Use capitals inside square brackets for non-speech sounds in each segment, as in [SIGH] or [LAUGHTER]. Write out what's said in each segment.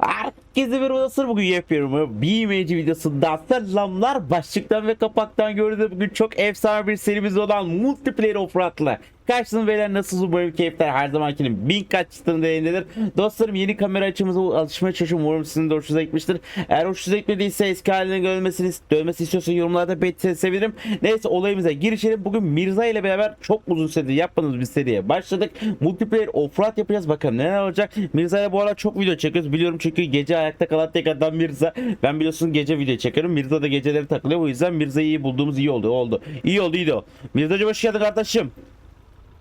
R Herkese bir odasır bugün yapıyorum. Bir imece videosundan selamlar. Başlıktan ve kapaktan gördüğünüz bugün çok efsane bir serimiz olan Multiplayer Offroad'la. Karşınızda beyler nasılsınız umarım keyifler her zamankinin bin kat çıtığında yayındadır. Dostlarım yeni kamera açımıza alışmaya çalışıyorum. Umarım sizin de hoşunuza gitmiştir. Eğer hoşunuza gitmediyse eski haline dönmesini, dönmesi istiyorsan yorumlarda belirtirseniz sevinirim. Neyse olayımıza girişelim. Bugün Mirza ile beraber çok uzun süredir yapmadığımız bir seriye başladık. Multiplayer Offroad yapacağız. Bakalım neler olacak. Mirza ile bu aralar çok video çekiyoruz. Biliyorum çünkü gece ayakta kalan tek adam Mirza. Ben biliyorsun gece video çekiyorum. Mirza da geceleri takılıyor. O yüzden Mirza'yı iyi bulduğumuz iyi oldu. Oldu. İyi oldu iyi oldu. Mirzacığım hoş geldin kardeşim.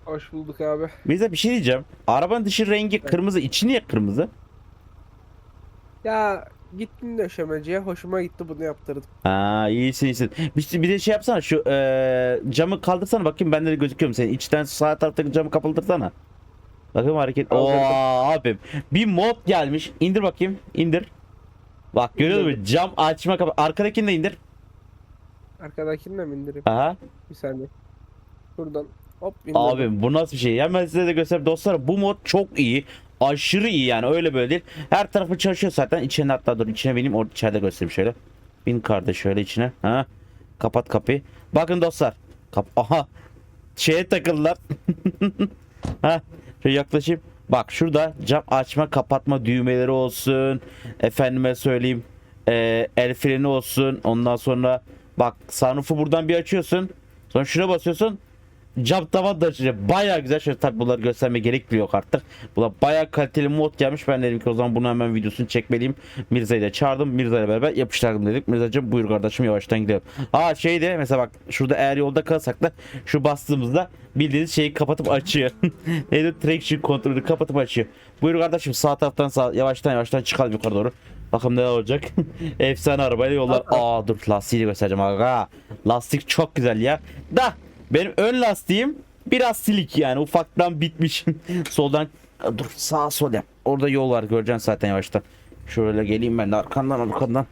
Hoş bulduk abi. Mirza bir şey diyeceğim. Arabanın dışı rengi kırmızı. içi niye kırmızı? Ya gittim döşemeciye hoşuma gitti bunu yaptırdım. Ha iyisin iyisin. Bir, bir de şey yapsana şu eee, camı kaldırsana bakayım bende de gözüküyor mu senin? İçten sağ taraftaki camı kapattırsana. Bakın hareket. Oo abim. Bir mod gelmiş. İndir bakayım. İndir. Bak görüyor musun? Cam açma kapa. Arkadakini de indir. Arkadakini de mi indireyim? Aha. Bir saniye. Buradan hop indirdim. Abim bu nasıl bir şey? Hemen size de göstereyim. Dostlar bu mod çok iyi. Aşırı iyi yani öyle böyle değil. Her tarafı çalışıyor zaten. İçine hatta dur içine bineyim. Orada içeride göstereyim şöyle. Bin kardeş şöyle içine. Ha. Kapat kapıyı. Bakın dostlar. Kap Aha. Şeye takıldılar. [LAUGHS] ha. Şöyle yaklaşayım. Bak şurada cam açma kapatma düğmeleri olsun. Efendime söyleyeyim. Ee, el freni olsun. Ondan sonra bak sunroof'u buradan bir açıyorsun. Sonra şuna basıyorsun. Cam tavan da açacak. Baya güzel. Şöyle tabi bunları göstermeye gerek bile yok artık. Buna baya kaliteli mod gelmiş. Ben dedim ki o zaman bunu hemen videosunu çekmeliyim. Mirza'yı da çağırdım. Mirza ile beraber yapıştırdım dedik. Mirzacığım buyur kardeşim yavaştan gidelim. Aa şey de mesela bak şurada eğer yolda kalsak da şu bastığımızda bildiğiniz şeyi kapatıp açıyor. [LAUGHS] Neydi? Traction kontrolü kapatıp açıyor. Buyur kardeşim sağ taraftan sağ yavaştan yavaştan çıkalım yukarı doğru. Bakalım ne olacak. [LAUGHS] Efsane arabayla yollar. Aa dur lastiği göstereceğim. Aga. Lastik çok güzel ya. Da benim ön lastiğim biraz silik yani ufaktan bitmiş. [LAUGHS] Soldan dur sağ sol yap. Orada yol var göreceksin zaten yavaştan. Şöyle geleyim ben de arkandan arkandan.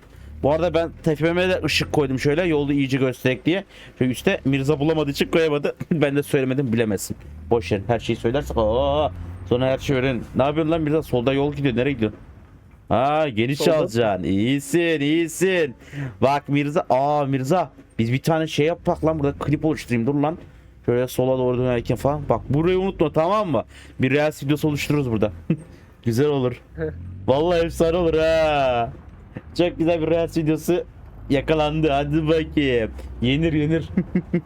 Bu arada ben tepeme de ışık koydum şöyle yolu iyice gösterek diye. Şöyle üstte Mirza bulamadığı için koyamadı. [LAUGHS] ben de söylemedim bilemesin. Boş ver her şeyi söylersek aa, sonra her şey öğren. Ne yapıyorsun lan Mirza? Solda yol gidiyor. Nereye gidiyorsun? Ha geniş Solda. alacaksın. İyisin iyisin. Bak Mirza. Aa Mirza. Biz bir tane şey yapak lan burada klip oluşturayım dur lan. Şöyle sola doğru dönerken falan. Bak burayı unutma tamam mı? Bir reels videosu oluştururuz burada. [LAUGHS] güzel olur. [LAUGHS] Vallahi efsane olur ha. Çok güzel bir reels videosu yakalandı. Hadi bakayım. Yenir yenir.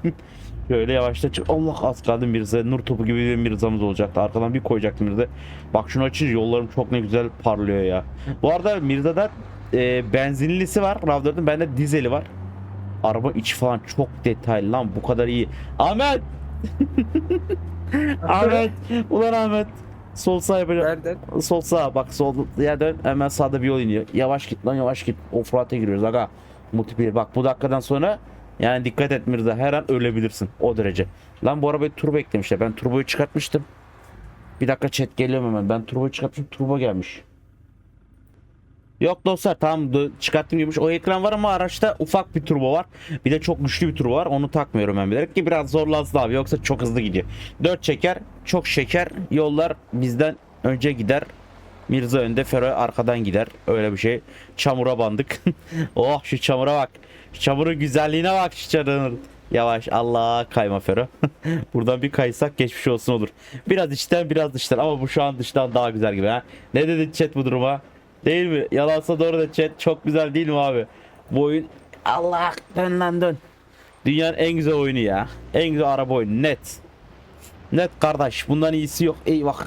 [LAUGHS] Şöyle yavaşta çık. Allah az kaldı Mirza. Nur topu gibi bir Mirza'mız olacaktı. Arkadan bir koyacaktım Mirza. Bak şunu açınca yollarım çok ne güzel parlıyor ya. Bu arada Mirza'da e, benzinlisi var. RAV4'ün bende dizeli var. Araba içi falan çok detaylı lan bu kadar iyi. Ahmet! [LAUGHS] Ahmet! Ulan Ahmet! Sol sağ yapacağım. Nereden? Sol sağ bak sol ya dön hemen sağda bir yol iniyor. Yavaş git lan yavaş git. Offroad'a giriyoruz aga. Multiplayer bak bu dakikadan sonra yani dikkat et Mirza her an ölebilirsin o derece. Lan bu arabayı turbo eklemişler. Ben turboyu çıkartmıştım. Bir dakika chat geliyorum hemen. Ben turboyu çıkartmışım. Turbo gelmiş. Yok dostlar tamam d- çıkarttım gibiymiş. O ekran var ama araçta ufak bir turbo var. Bir de çok güçlü bir turbo var. Onu takmıyorum ben bilerek ki biraz zorlansın abi. Yoksa çok hızlı gidiyor. 4 çeker, çok şeker. Yollar bizden önce gider. Mirza önde, Fero arkadan gider. Öyle bir şey. Çamura bandık. [LAUGHS] oh şu çamura bak. Şu çamurun güzelliğine bak şu. Yavaş Allah kayma Fero. [LAUGHS] Buradan bir kaysak geçmiş olsun olur. Biraz içten biraz dıştan ama bu şu an dıştan daha güzel gibi ha. Ne dedi chat bu duruma? Değil mi? Yalansa doğru da chat çok güzel değil mi abi? Bu oyun Allah dön lan dön. Dünyanın en güzel oyunu ya. En güzel araba oyunu net. Net kardeş bundan iyisi yok. Eyvah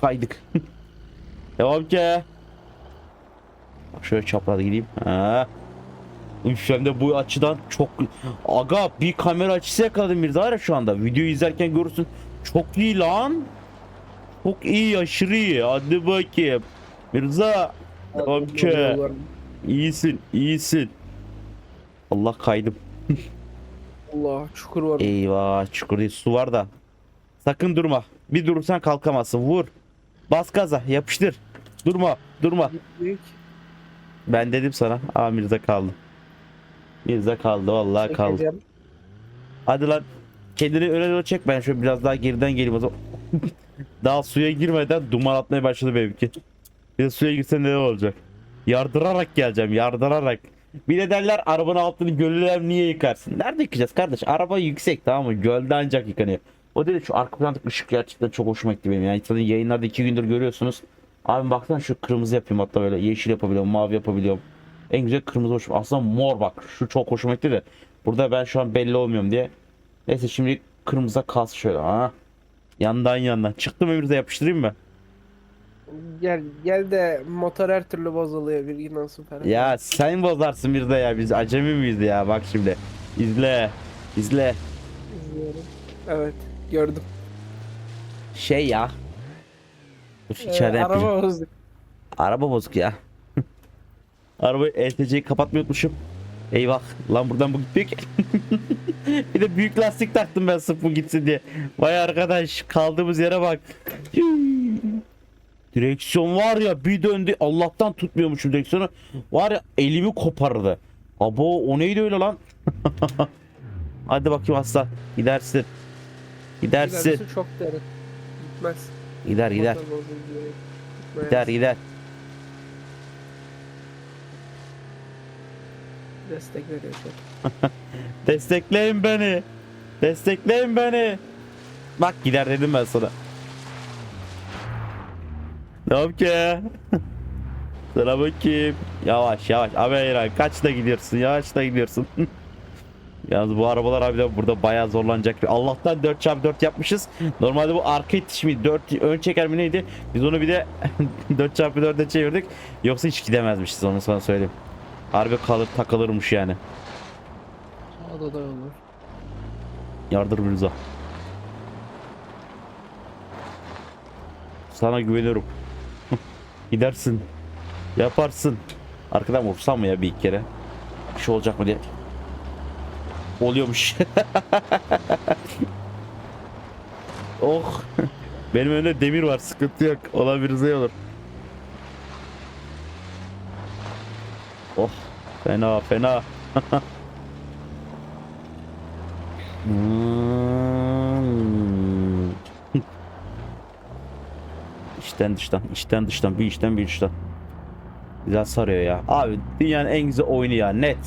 kaydık. [LAUGHS] Devam ki. Şöyle çapraz gideyim. Ha. Üf, hem de bu açıdan çok aga bir kamera açısı yakaladım Mirza var ya şu anda videoyu izlerken görürsün çok iyi lan çok iyi aşırı iyi hadi bakayım Mirza Yollar- iyisin iyisin. Allah kaydım. Allah çukur var. eyvah çukur değil. Su var da. Sakın durma. Bir durursan kalkamazsın. Vur. Bas gaza yapıştır. Durma durma. Ben dedim sana aa Mirza kaldı. Mirza kaldı vallahi kaldı. Çekeceğim. Hadi lan. Kendini öne doğru çek. Ben şöyle biraz daha geriden geleyim o zaman. [LAUGHS] daha suya girmeden duman atmaya başladı benimki. Bir de suya girse ne olacak? Yardırarak geleceğim yardırarak. Bir de derler arabanın altını gölüler niye yıkarsın? Nerede yıkayacağız kardeş? Araba yüksek tamam mı? Gölde ancak yıkanıyor. O dedi şu arka plandaki ışık gerçekten çok hoşuma gitti benim. Yani zaten yayınlarda iki gündür görüyorsunuz. Abi baksana şu kırmızı yapayım hatta böyle yeşil yapabiliyorum, mavi yapabiliyorum. En güzel kırmızı hoşuma. Aslında mor bak. Şu çok hoşuma gitti de. Burada ben şu an belli olmuyorum diye. Neyse şimdi kırmızı kalsın şöyle. Ha. Yandan yandan. Çıktı mı bir de yapıştırayım mı? Gel gel de motor her türlü bozuluyor bilgin olsun falan. Ya sen bozarsın bir de ya. Biz acemi miyiz ya? Bak şimdi. İzle. İzle. İzliyorum. Evet gördüm. Şey ya. Dur Ee, yapacağım. araba bozuk. Araba bozuk ya. [LAUGHS] Arabayı ETC'yi kapatmayı unutmuşum. Eyvah. Lan buradan bu gitmiyor ki. [LAUGHS] bir de büyük lastik taktım ben sırf bu gitsin diye. Vay arkadaş kaldığımız yere bak. Direksiyon var ya bir döndü. Allah'tan tutmuyormuşum direksiyonu. Var ya elimi kopardı. Abo o neydi öyle lan? [LAUGHS] Hadi bakayım aslan. Gidersin. Gidersin. Çok derin. Gitmez. Gider gider. Gitmez. Gider gider. Destek veriyor çok. Destekleyin beni. Destekleyin beni. Bak gider dedim ben sana. Ne yap ki? Sana bakayım. Yavaş yavaş. Abi hayır kaçta gidiyorsun? Yavaş da gidiyorsun. [LAUGHS] Yalnız bu arabalar abi burada bayağı zorlanacak. Allah'tan 4x4 yapmışız. Normalde bu arka itiş mi 4 ön çeker mi neydi? Biz onu bir de [LAUGHS] 4x4'e çevirdik. Yoksa hiç gidemezmişiz onu sana söyleyeyim. Harbi kalır takılırmış yani. Sağda da olur. Yardır. Sana güveniyorum. Gidersin. Yaparsın. Arkadan vursam mı ya bir iki kere? Bir şey olacak mı diye. Oluyormuş. [LAUGHS] oh. Benim önümde demir var sıkıntı yok. Olabilir olur. Oh. Fena fena. [LAUGHS] Hmm. İçten dıştan, içten dıştan, bir içten bir dıştan. Güzel sarıyor ya. Abi dünyanın en güzel oyunu ya net.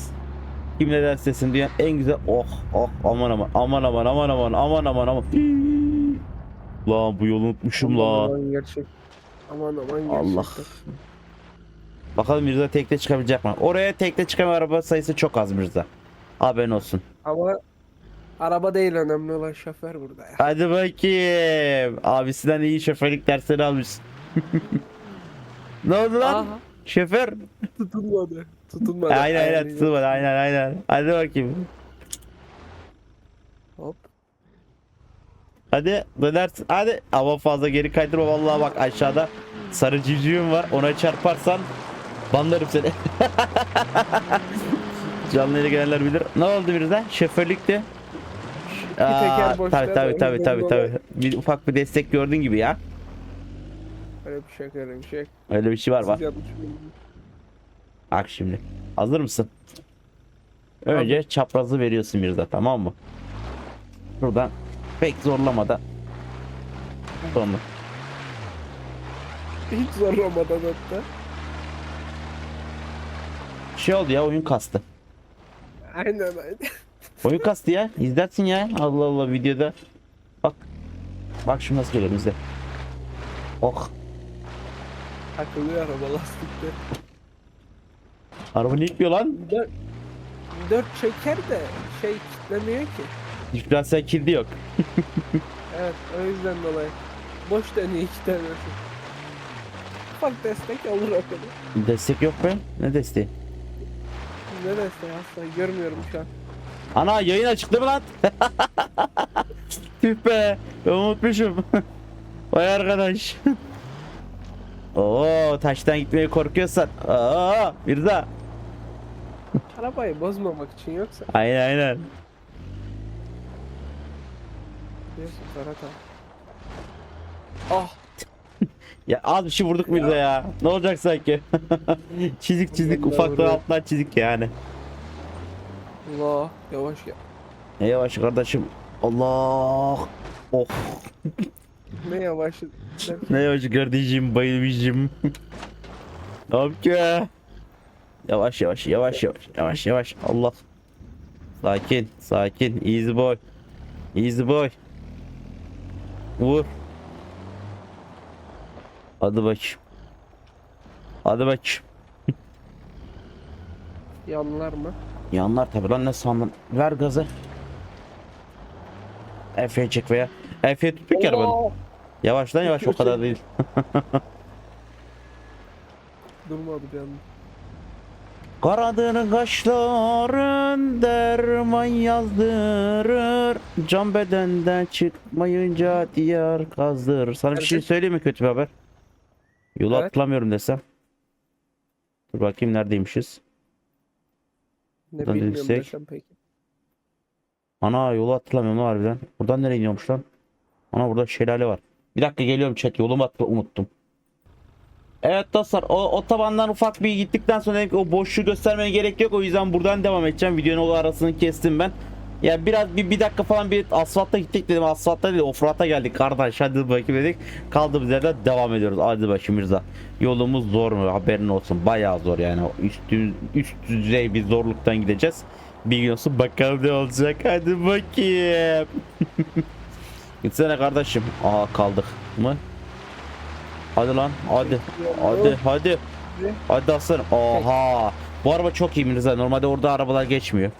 Kim ne derse desin dünyanın en güzel oh oh aman aman aman aman aman aman aman aman aman. Hii. Lan bu yolu unutmuşum la. aman gerçek. Aman aman gerçekten. Allah. Bakalım Mirza tekte çıkabilecek mi? Oraya tekte çıkan araba sayısı çok az Mirza. Haberin olsun. Ama araba değil önemli olan şoför burada ya. Hadi bakayım. Abisinden iyi şoförlük dersleri almış. [LAUGHS] ne oldu lan? Aha, Şoför. tutunmadı. Tutunmadı. Aynen aynen tutulmadı aynen aynen. Hadi bakayım. Hop. Hadi dönersin. Hadi. Ama fazla geri kaydırma vallahi bak aşağıda sarı civcivim var. Ona çarparsan banlarım seni. [LAUGHS] Canlı ile gelenler bilir. Ne oldu birden? Şoförlükte. Teker boşta tabii tabii da tabii. Bir ufak bir destek gördüğün gibi ya. Öyle bir şey öyle bir şey. Öyle bir şey var bak. Bildiniz. Bak şimdi. Hazır mısın? Önce çaprazı veriyorsun Mirza tamam mı? Buradan pek zorlamadan. Sonra. Hiç zorlamadan hatta. Şey oldu ya oyun kastı. Aynen aynen. Oyun kastı ya. İzlersin ya. Allah Allah videoda. Bak. Bak şu nasıl geliyor bize. Oh. Takılıyor araba lastikte. Araba ne gitmiyor lan? Dört, dört çeker de şey kitlemiyor ki. Diferansiyel kilidi yok. [LAUGHS] Evet o yüzden dolayı. Boş dönüyor kitlemiyorsun. Ufak destek olur o kadar. Destek yok be. Ne desteği? Ne destek aslında görmüyorum şu an. Ana yayın açık değil mi lan? [LAUGHS] Tüh be. Ben unutmuşum. [LAUGHS] Vay arkadaş. [LAUGHS] Oo taştan gitmeye korkuyorsan. Aa Mirza. Arabayı bozmamak için yoksa Aynen aynen. diyorsun Ferhat abi. Ah Ya az bir şey vurduk Mirza ya. Ne olacak sanki? çizik çizik ufaktan alttan çizik yani. Allah yavaş gel. Ne yavaş kardeşim. Allah. Oh. Ne yavaş. Ne yavaş kardeşim bayılmışım. ne yap ki? Yavaş yavaş yavaş yavaş yavaş yavaş. Allah. Sakin sakin. Easy boy. Easy boy. Vur. Hadi bakayım. Hadi bakayım. Yanlar mı? Yanlar tabi lan ne sandın? Ver gazı. Efe'ye çek veya. Efe'ye tuttuk ya arabanı. Yavaş lan yavaş o kadar değil. [LAUGHS] Durmadı bir anda. Karadığın kaşların derman yazdırır Can bedenden çıkmayınca diyar kazdırır Sana bir şey söyleyeyim mi kötü bir haber? Yolu Evet. atlamıyorum desem Dur bakayım neredeymişiz Ne Buradan bilmiyorum yüksek. desem peki. Ana yolu hatırlamıyorum lan harbiden. Buradan nereye iniyormuş lan? Ana burada şelale var. Bir dakika geliyorum chat. Yolumu atla unuttum. Evet dostlar o otobandan ufak bir gittikten sonra o boşluğu göstermeye gerek yok. O yüzden buradan devam edeceğim. Videonun o arasını kestim ben ya biraz bir, bir dakika falan bir asfaltta gittik dedim asfaltta değil offroad'a geldik kardeş hadi bakayım dedik. Kaldığımız yerden devam ediyoruz. Hadi bakayım Mirza. Yolumuz zor mu? Haberin olsun. Bayağı zor yani. Üst, üst düzey bir zorluktan gideceğiz. Bir gün olsun bakalım ne olacak. Hadi bakayım. [LAUGHS] Gitsene kardeşim. Aa kaldık mı? Hadi lan hadi Hadi hadi. Hadi aslanım. Oha. Bu araba çok iyi Mirza. Normalde orada arabalar geçmiyor.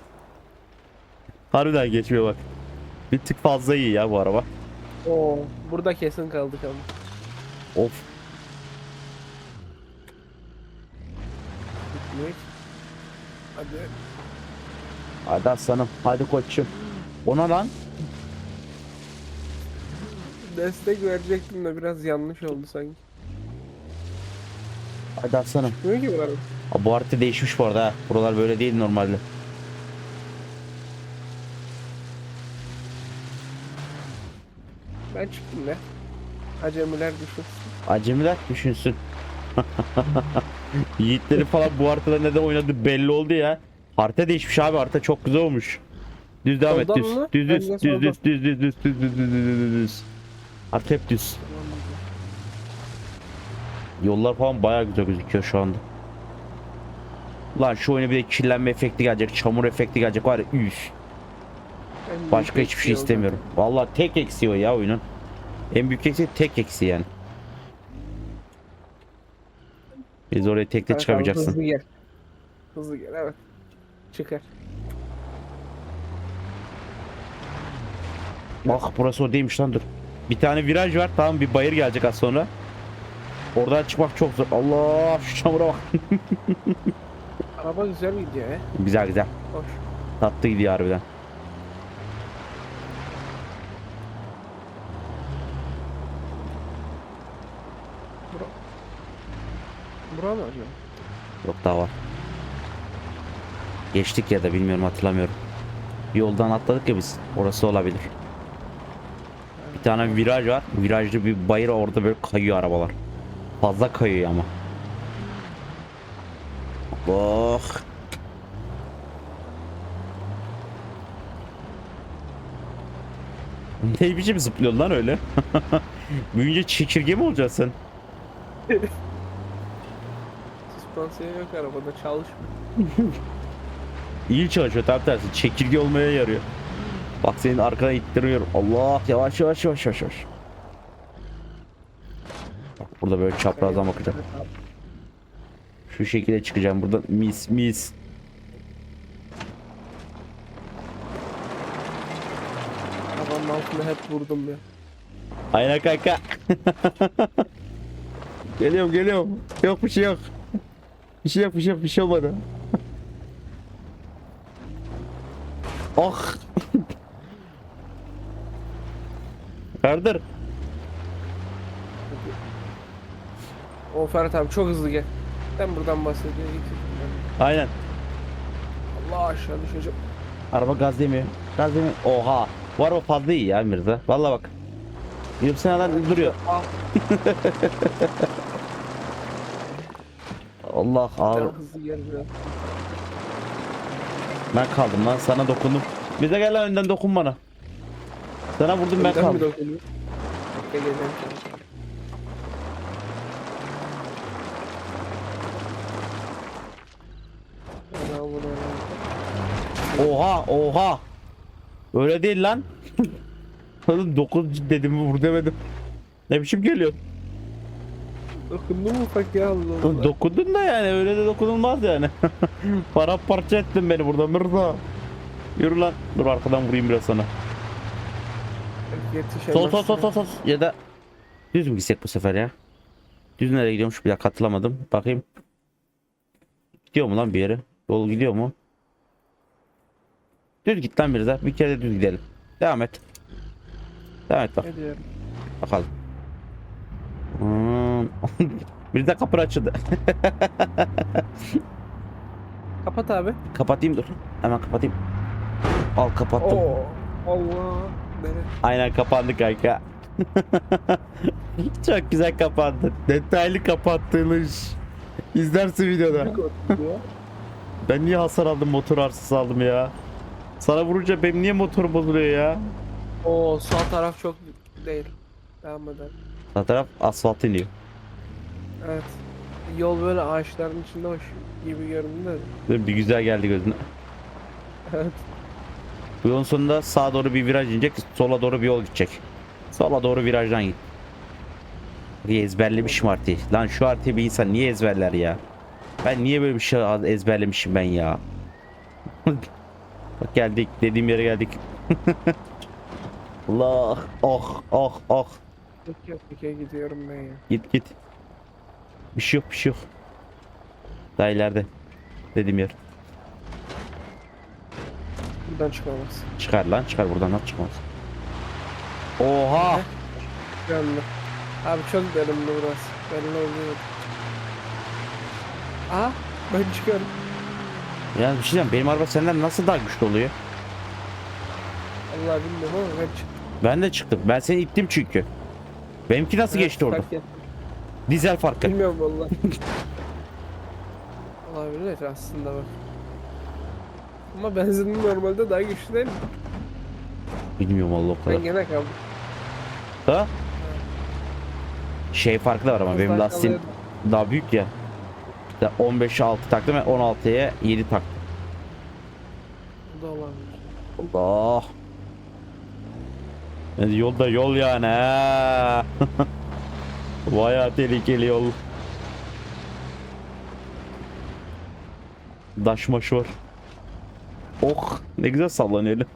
Harbiden geçmiyor bak. Bir tık fazla iyi ya bu araba. Oo, burada kesin kaldık ama. Of. Ki. Hadi. Hadi aslanım. Hadi koçum. Ona lan. Destek verecektim de biraz yanlış oldu sanki. Hadi aslanım. Gitmiyor ki bu araba. Aa, bu harita değişmiş bu arada ha. Buralar böyle değil normalde. Ben çıktım ne? Acemiler düşünsün. Acemiler düşünsün. [LAUGHS] Yiğitleri falan bu haritada neden oynadı belli oldu ya. Harita değişmiş abi harita çok güzel olmuş. Düz devam et Soldan düz. mı? Düz düz Ben de düz düz düz düz düz düz düz düz düz düz düz. Harita hep düz. Yollar falan bayağı güzel gözüküyor şu anda. Lan şu oyuna bir de kirlenme efekti gelecek, çamur efekti gelecek var ya üf. En Başka büyük hiçbir şey eksiği o istemiyorum. Vallahi tek eksiği o ya oyunun. En büyük eksiği tek eksiği yani. Biz oraya tekte zaten. çıkamayacaksın. Hızlı gel. Hızlı gel evet. Çıkar. Bak burası o değilmiş lan dur. Bir tane viraj var tamam bir bayır gelecek az sonra. Oradan çıkmak çok zor. Allah şu çamura bak. [LAUGHS] Araba güzel gidiyor ya. güzel güzel. Hoş. Tatlı gidiyor harbiden. Bura mı acaba? Yok daha var. Geçtik ya da bilmiyorum hatırlamıyorum. Yoldan atladık ya biz. Orası olabilir. Bir tane viraj var. Virajlı bir bayır orada böyle kayıyor arabalar. Fazla kayıyor ama. Oh. Ne biçim zıplıyorsun lan öyle? [LAUGHS] Büyünce çekirge mi olacaksın [LAUGHS] Süspansiyon yok arabada çalışmıyor. [LAUGHS] İyi çalışıyor tam tersi. Çekirge olmaya yarıyor. Bak senin arkana ittiriyorum. Allah yavaş yavaş yavaş yavaş yavaş. Bak burada böyle çaprazdan bakacağım. Şu şekilde çıkacağım buradan. Mis mis. Arabanın altında hep vurdum ya. Aynen kanka. [LAUGHS] geliyorum geliyorum. Yok bir şey yok. Bir şey yok bir şey yok bir şey olmadı. ah. Kardır. O Ferhat abi çok hızlı gel. Ben buradan bahsediyor. Aynen. Allah aşağı düşeceğim. Araba gaz demiyor. Gaz demiyor. Oha. Bu araba fazla iyi ya Mirza. Vallahi bak. 20 seneler duruyor. [LAUGHS] Al. Allah abi. hızlı gel biraz. Ben kaldım lan sana dokundum. Bize gel lan önden dokun bana. Sana vurdum ben Önden mi kaldım. dokunuyor? Bekle geleceğim şimdi. Oha oha. Öyle değil lan. [LAUGHS] Oğlum 9 dedim vur demedim. Ne biçim geliyor? Dokundun mu ufak ya Allah Allah. Dokundun da yani öyle de dokunulmaz yani. [LAUGHS] Para parça ettin beni burada Mirza. Yürü lan. Dur arkadan vurayım biraz sana. Sol sol sol sol sol. Ya da düz mü gitsek bu sefer ya? Düz nereye gidiyormuş bir dakika hatırlamadım. Bakayım. Gidiyor mu lan bir yere? Yol gidiyor mu? Düz git lan Mirza. Bir kere de düz gidelim. Devam et. Devam et bak. Ne diyorum? Bakalım. Hmm. [LAUGHS] bir de kapı açıldı. [LAUGHS] Kapat abi. kapatayım dur. Hemen kapatayım. Al kapattım. Oo. Allah. Nere? Aynen kapandı kanka. [LAUGHS] Çok güzel kapandı. Detaylı kapattığınız. İzlersin videoda. Ben niye hasar aldım motor arsası aldım ya? Sana vurunca benim niye motorum bozuluyor ya? Oo sağ taraf çok değil. Devam edelim. Sağ taraf asfalt iniyor. Evet. Yol böyle ağaçların içinde hoş gibi göründü. Böyle bir güzel geldi gözüne. Evet. Bu yolun sonunda sağa doğru bir viraj inecek, sola doğru bir yol gidecek. Sola doğru virajdan git. Niye ezberlemişim artık. Lan şu artığı bir insan niye ezberler ya? Ben niye böyle bir şey ezberlemişim ben ya? [LAUGHS] Bak geldik, dediğim yere geldik. [LAUGHS] Allah, oh, oh, oh. Yok yok gidiyorum ben ya. Git git. Bir şey yok, bir şey yok. Daha ileride. Dediğim yer. Buradan çıkamaz. Çıkar lan, çıkar buradan nasıl çıkmaz? Oha! Yanlı. Abi çok derin burası. Belli oluyor. Aa ben çıkarım. Ya bir şey diyeceğim, benim araba senden nasıl daha güçlü oluyor? Allah bilmiyorum ama ben çıktım. Ben de çıktım. Ben seni ittim çünkü. Benimki nasıl geçti orada? fark. Dizel farkı. Bilmiyorum valla. [LAUGHS] Olabilir aslında bak. Ama benzinin normalde daha güçlü değil mi? Bilmiyorum vallahi o kadar. Ben gene kaldım. Da şey farkı da var ama Az benim daha lastiğim daha büyük ya. İşte 15'e 6 taktım ve 16'ya 7 taktım. Bu da olabilir. Allah. Yani yolda yol yani ha. [LAUGHS] Bayağı tehlikeli yol. Daşmaş var. Oh ne güzel sallanıyor. öyle.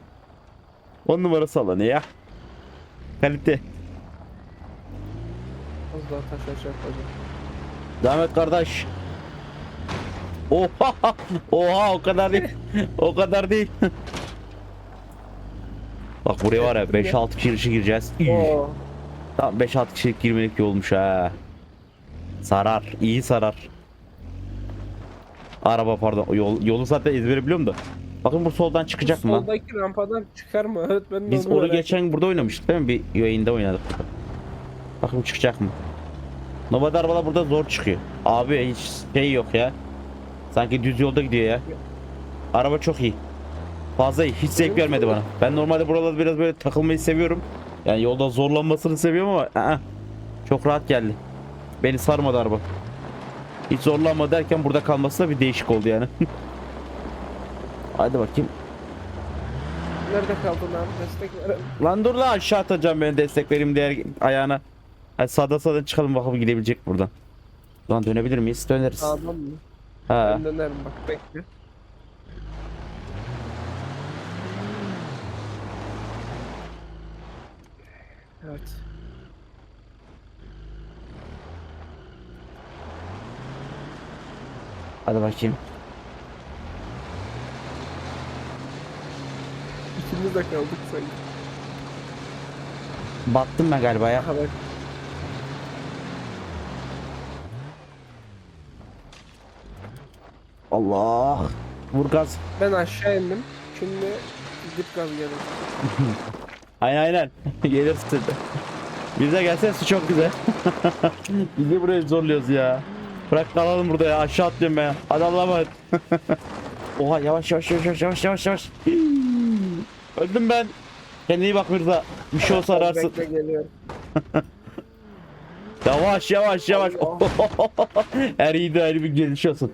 10 numara sallanıyor ya. Kalite. Az daha taşacak hocam. Devam et kardeş. Oha! Oha o kadar değil. o kadar değil. [LAUGHS] Bak buraya var ya 5-6 kişi gireceğiz. Oo. Tamam 5-6 kişilik girmelik yolmuş ha. Sarar. iyi sarar. Araba pardon. Yol, yolu zaten ezbere biliyorum da. Bakın bu soldan çıkacak mı lan? Soldaki rampadan çıkar mı? Evet [LAUGHS] ben de Biz onu geçen burada oynamıştık değil mi? Bir yayında oynadık. Bakın çıkacak mı? Normalde arabalar burada zor çıkıyor. Abi hiç şey yok ya. Sanki düz yolda gidiyor ya. Araba çok iyi. Fazla iyi. Hiç zevk vermedi bana. Ben normalde buralarda biraz böyle takılmayı seviyorum. Yani yolda zorlanmasını seviyorum ama aa, çok rahat geldi. Beni sarmadı araba. Hiç zorlanma derken burada kalması da bir değişik oldu yani. [LAUGHS] Hadi bakayım. Nerede kaldın abi? Destek verelim. Lan dur lan aşağı atacağım ben destek vereyim diğer ayağına. Hadi sağda sağda çıkalım bakalım gidebilecek buradan. Lan dönebilir miyiz? Döneriz. Sağdan mı? Ha. Ben dönerim bak bekle. Evet. Hadi bakayım. İkimiz de kaldık sanki. Battım ben galiba ya. Aha bak. Allah. Vur gaz. Ben aşağı indim. Şimdi dip gaz geldi. [LAUGHS] Aynen aynen. [LAUGHS] Gelirsin. Bize gelsene su çok güzel. [LAUGHS] Bizi buraya zorluyoruz ya. Bırak kalalım burada ya. Aşağı atlıyorum ben. Hadi Allah'a emanet. [LAUGHS] Oha yavaş yavaş yavaş yavaş yavaş yavaş. [GASPS] Öldüm ben. Kendine iyi bak Mirza. Bir şey olsa ararsın. Yavaş yavaş yavaş. Her iyi de ayrı bir geliş olsun.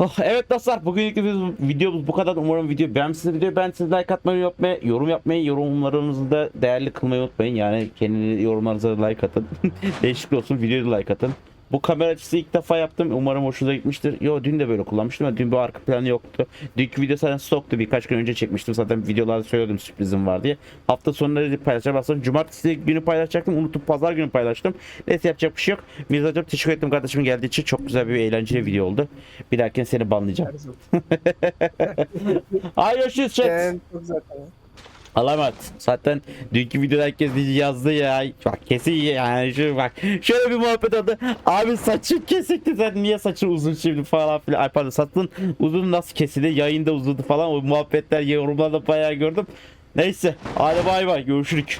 Oh, evet dostlar bugünkü videomuz, bu kadar. Umarım video beğenmişsiniz. Videoyu beğendiyseniz like atmayı unutmayın. Yorum yapmayı, yorumlarınızı da değerli kılmayı unutmayın. Yani kendi yorumlarınıza like atın. [LAUGHS] Değişiklik olsun. Videoya like atın. Bu kamera açısı ilk defa yaptım. Umarım hoşunuza gitmiştir. Yo dün de böyle kullanmıştım ama dün bir arka planı yoktu. Dünkü video zaten stoktu. Birkaç gün önce çekmiştim. Zaten videolarda söylüyordum sürprizim var diye. Hafta sonları paylaşacağım. Aslında cumartesi günü paylaşacaktım. Unutup pazar günü paylaştım. Neyse yapacak bir şey yok. Mirzacığım teşekkür ettim kardeşimin geldiği için. Çok güzel bir eğlenceli video oldu. Bir dahakine seni banlayacağım. [LAUGHS] Ay. Yani çok zaten. Allah'a emanet. Zaten dünkü videoda herkes yazdı ya. Bak kesin yani şu bak. Şöyle bir muhabbet oldu. Abi saçın kesikti sen niye saçın uzun şimdi falan filan. Ay pardon saçın uzun nasıl kesildi yayında uzadı falan. O muhabbetler yorumlarda bayağı gördüm. Neyse hadi bay bay görüşürük.